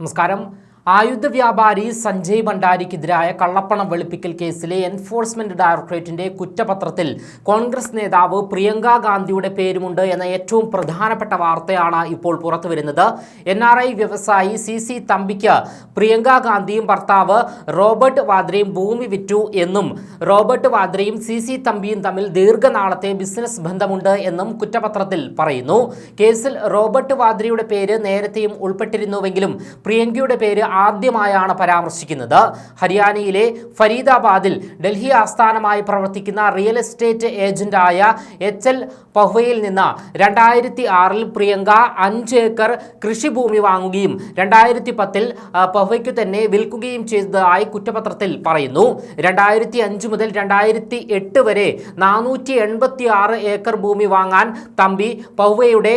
നമസ്കാരം. ആയുധ വ്യാപാരി സഞ്ജയ് ഭണ്ഡാരിക്കെതിരായ കള്ളപ്പണം വെളുപ്പിക്കൽ കേസിലെ എൻഫോഴ്സ്മെന്റ് ഡയറക്ടറേറ്റിന്റെ കുറ്റപത്രത്തിൽ കോൺഗ്രസ് നേതാവ് പ്രിയങ്ക ഗാന്ധിയുടെ പേരുമുണ്ട് എന്ന ഏറ്റവും പ്രധാനപ്പെട്ട വാർത്തയാണ് ഇപ്പോൾ പുറത്തുവരുന്നത്. എൻ ആർ ഐ വ്യവസായി സി സി തമ്പിക്ക് പ്രിയങ്ക ഗാന്ധിയും ഭർത്താവ് റോബർട്ട് വാദ്രയും ഭൂമി വിറ്റു എന്നും റോബർട്ട് വാദ്രയും സി സി തമ്പിയും തമ്മിൽ ദീർഘനാളത്തെ ബിസിനസ് ബന്ധമുണ്ട് എന്നും കുറ്റപത്രത്തിൽ പറയുന്നു. കേസിൽ റോബർട്ട് വാദ്രയുടെ പേര് നേരത്തെയും ഉൾപ്പെട്ടിരുന്നുവെങ്കിലും പ്രിയങ്കയുടെ പേര് ആദ്യമായാണ് പരാമർശിക്കുന്നത്. ഹരിയാനയിലെ ഫരീദാബാദിൽ ഡൽഹി ആസ്ഥാനമായി പ്രവർത്തിക്കുന്ന റിയൽ എസ്റ്റേറ്റ് ഏജന്റായ എച്ച് എൽ പഹ്വയിൽ നിന്ന് രണ്ടായിരത്തി ആറിൽ പ്രിയങ്ക അഞ്ച് ഏക്കർ കൃഷിഭൂമി വാങ്ങുകയും രണ്ടായിരത്തി പത്തിൽ പഹ്വയ്ക്കു തന്നെ വിൽക്കുകയും ചെയ്തതായി കുറ്റപത്രത്തിൽ പറയുന്നു. രണ്ടായിരത്തി അഞ്ച് മുതൽ രണ്ടായിരത്തി എട്ട് വരെ നാനൂറ്റി എൺപത്തി ആറ് ഏക്കർ ഭൂമി വാങ്ങാൻ തമ്പി പഹ്വയുടെ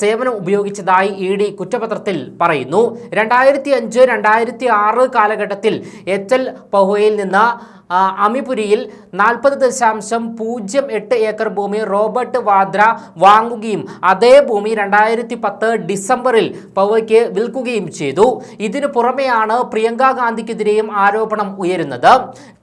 സേവനം ഉപയോഗിച്ചതായി ഇ ഡി കുറ്റപത്രത്തിൽ പറയുന്നു. രണ്ടായിരത്തി അഞ്ച് രണ്ടായിരത്തി ആറ് കാലഘട്ടത്തിൽ എച്ച് എൽ പഹ്വയിൽ നിന്ന് അമിപുരിയിൽ നാൽപ്പത് ദശാംശം പൂജ്യം എട്ട് ഏക്കർ ഭൂമി റോബർട്ട് വാദ്ര വാങ്ങുകയും അതേ ഭൂമി രണ്ടായിരത്തി പത്ത് ഡിസംബറിൽ പവയ്ക്ക് വിൽക്കുകയും ചെയ്തു. ഇതിനു പുറമെയാണ് പ്രിയങ്ക ഗാന്ധിക്കെതിരെയും ആരോപണം ഉയരുന്നത്.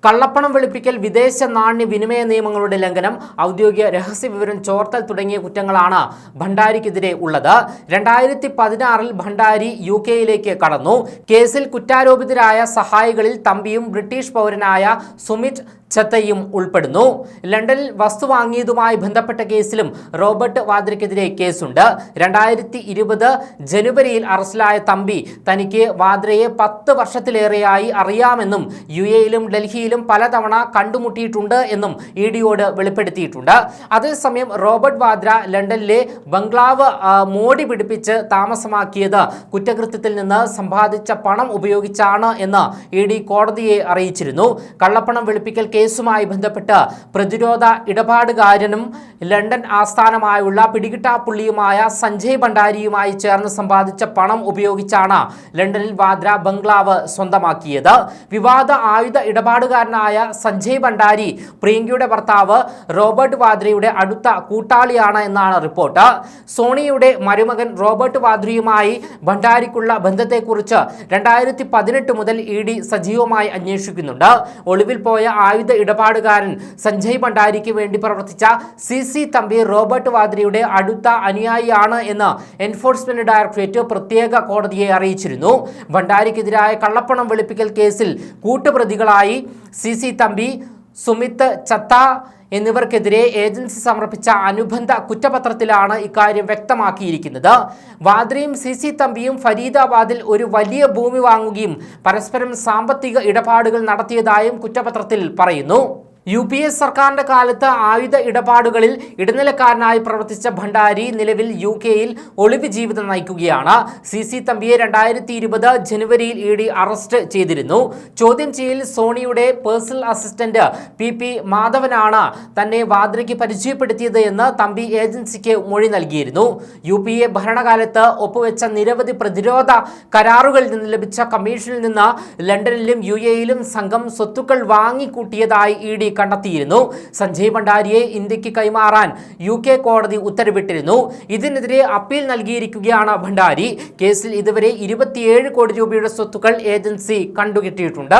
കള്ളപ്പണം വെളുപ്പിക്കൽ വിദേശ നാണ്യ വിനിമയ നിയമങ്ങളുടെ ലംഘനം ഔദ്യോഗിക രഹസ്യ വിവരം ചോർത്തൽ തുടങ്ങിയ കുറ്റങ്ങളാണ് ഭണ്ഡാരിക്കെതിരെ ഉള്ളത്. രണ്ടായിരത്തി പതിനാറിൽ ഭണ്ഡാരി യു കെയിലേക്ക് കടന്നു. കേസിൽ കുറ്റാരോപിതരായ സഹായികളിൽ തമ്പിയും ബ്രിട്ടീഷ് പൗരനായ സുമിത് ഛത്തയും ഉൾപ്പെടുന്നു. ലണ്ടനിൽ വസ്തു വാങ്ങിയതുമായി ബന്ധപ്പെട്ട കേസിലും റോബർട്ട് വാദ്രയ്ക്കെതിരെ കേസുണ്ട്. രണ്ടായിരത്തി ഇരുപത് ജനുവരിയിൽ അറസ്റ്റിലായ തമ്പി തനിക്ക് വാദ്രയെ പത്ത് വർഷത്തിലേറെയായി അറിയാമെന്നും യു എയിലും ഡൽഹിയിലും പലതവണ കണ്ടുമുട്ടിയിട്ടുണ്ട് എന്നും ഇ ഡിയോട് വെളിപ്പെടുത്തിയിട്ടുണ്ട്. അതേസമയം റോബർട്ട് വാദ്ര ലണ്ടനിലെ ബംഗ്ലാവ് മോടി പിടിപ്പിച്ച് താമസമാക്കിയത് കുറ്റകൃത്യത്തിൽ നിന്ന് സമ്പാദിച്ച പണം ഉപയോഗിച്ചാണ് എന്ന് ഇ ഡി കോടതിയെ അറിയിച്ചിരുന്നു. കള്ളപ്പണം വെളുപ്പിക്കൽ കേസുമായി ബന്ധപ്പെട്ട് പ്രതിരോധ ഇടപാടുകാരനും ലണ്ടൻ ആസ്ഥാനമായുള്ള പിടികിട്ടാപ്പുള്ളിയുമായ സഞ്ജയ് ഭണ്ഡാരിയുമായി ചേർന്ന് സമ്പാദിച്ച പണം ഉപയോഗിച്ചാണ് ലണ്ടനിൽ വാദ്ര ബംഗ്ലാവ് സ്വന്തമാക്കിയത്. വിവാദ ആയുധ ഇടപാടുകാരനായ സഞ്ജയ് ഭണ്ഡാരി പ്രിയങ്കയുടെ ഭർത്താവ് റോബർട്ട് വാദ്രയുടെ അടുത്ത കൂട്ടാളിയാണ് എന്നാണ് റിപ്പോർട്ട്. സോണിയുടെ മരുമകൻ റോബർട്ട് വാദ്രയുമായി ഭണ്ഡാരിക്കുള്ള ബന്ധത്തെക്കുറിച്ച് രണ്ടായിരത്തി പതിനെട്ട് മുതൽ ഇ ഡി സജീവമായി അന്വേഷിക്കുന്നുണ്ട്. ഒളിവിൽ പോയ ആയുധ ഇടപാടുകാരൻ സഞ്ജയ് ഭണ്ഡാരിക്ക് വേണ്ടി പ്രവർത്തിച്ച സി സി തമ്പി റോബർട്ട് വാദ്രയുടെ അടുത്ത അനുയായിയാണ് എന്ന് എൻഫോഴ്സ്മെന്റ് ഡയറക്ടറേറ്റ് പ്രത്യേക കോടതിയെ അറിയിച്ചിരുന്നു. ഭണ്ഡാരിക്കെതിരായ കള്ളപ്പണം വെളുപ്പിക്കൽ കേസിൽ കൂട്ടുപ്രതികളായി സി സി തമ്പി സുമിത് ചത്ത എന്നിവർക്കെതിരെ ഏജൻസി സമർപ്പിച്ച അനുബന്ധ കുറ്റപത്രത്തിലാണ് ഇക്കാര്യം വ്യക്തമാക്കിയിരിക്കുന്നത്. വാദ്രയും സി സി തമ്പിയും ഫരീദാബാദിൽ ഒരു വലിയ ഭൂമി വാങ്ങുകയും പരസ്പരം സാമ്പത്തിക ഇടപാടുകൾ നടത്തിയതായും കുറ്റപത്രത്തിൽ പറയുന്നു. യു പി എ സർക്കാരിന്റെ കാലത്ത് ആയുധ ഇടപാടുകളിൽ ഇടനിലക്കാരനായി പ്രവർത്തിച്ച ഭണ്ഡാരി നിലവിൽ യു കെയിൽ ഒളിവ് ജീവിതം നയിക്കുകയാണ്. സി സി തമ്പിയെ രണ്ടായിരത്തി ഇരുപത് ജനുവരിയിൽ ഇ ഡി അറസ്റ്റ് ചെയ്തിരുന്നു. ചോദ്യം ചെയ്യൽ സോണിയുടെ പേഴ്സണൽ അസിസ്റ്റന്റ് പി പി മാധവനാണ് തന്നെ വാദ്രയ്ക്ക് പരിചയപ്പെടുത്തിയത് എന്ന് തമ്പി ഏജൻസിക്ക് മൊഴി നൽകിയിരുന്നു. യു പി എ ഭരണകാലത്ത് ഒപ്പുവെച്ച നിരവധി പ്രതിരോധ കരാറുകളിൽ നിന്ന് ലഭിച്ച കമ്മീഷനിൽ നിന്ന് ലണ്ടനിലും യു എയിലും സംഘം സ്വത്തുക്കൾ വാങ്ങിക്കൂട്ടിയതായി ഇ ഡി കണ്ടെത്തിയിരുന്നു. സഞ്ജയ് ഭണ്ഡാരിയെ ഇന്ത്യയ്ക്ക് കൈമാറാൻ യു കെ കോടതി ഉത്തരവിട്ടിരുന്നു. ഇതിനെതിരെ അപ്പീൽ നൽകിയിരിക്കുകയാണ് ഭണ്ഡാരി. കേസിൽ ഇതുവരെ ഇരുപത്തിയേഴ് കോടി രൂപയുടെ സ്വത്തുക്കൾ ഏജൻസി കണ്ടുകിട്ടിയിട്ടുണ്ട്.